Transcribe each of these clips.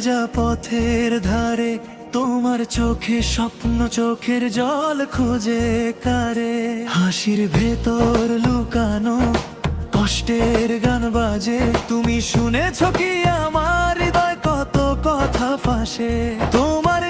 ভেজা পথের ধারে, তোমার চোখে স্বপ্ন, চোখের জল খুঁজে কারে। হাসির ভেতর লুকানো, কষ্টের গান বাজে। তুমি শুনেছ কি আমার হৃদয় কত কথা ফাঁসে? তোমার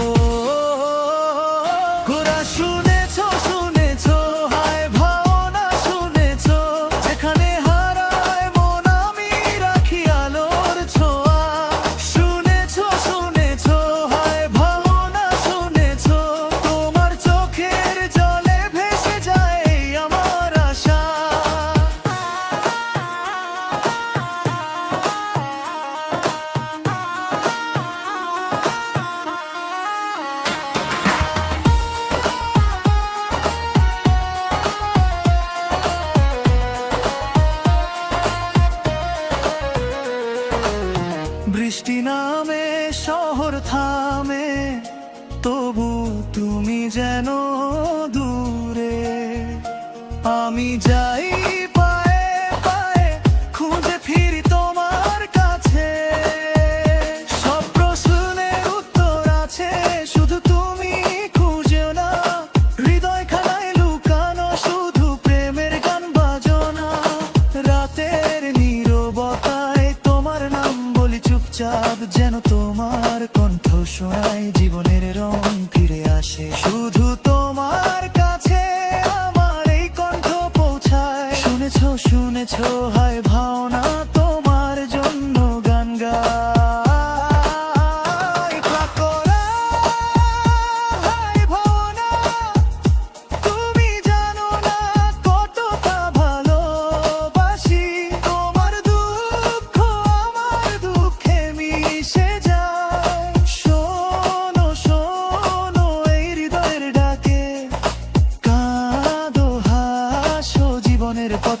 বৃষ্টি নামে শহর থামে তবু তুমি যেন দূরে। আমি যাই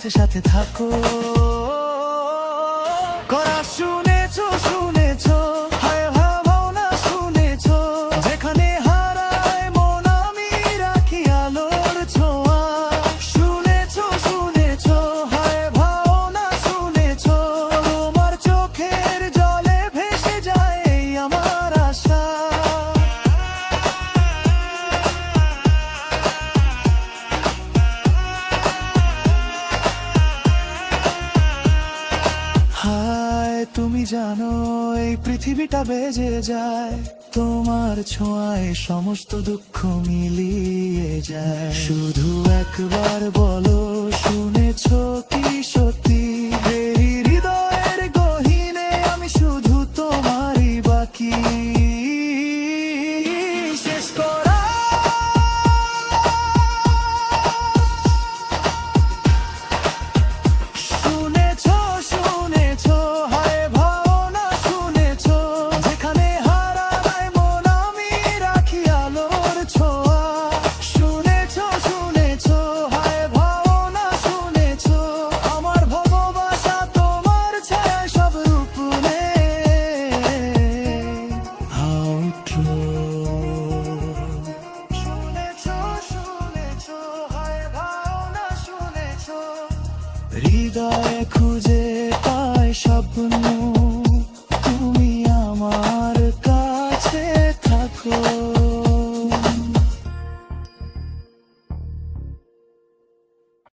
সাথে সাথে থাকো। করা শুনে জানো, এই পৃথিবীটা বেজে যায়। তোমার ছোঁয়ায় সমস্ত দুঃখ মিলিয়ে যায়। শুধু একবার বলো, শুনেছ কি সত্যি? হৃদয়ে খুঁজে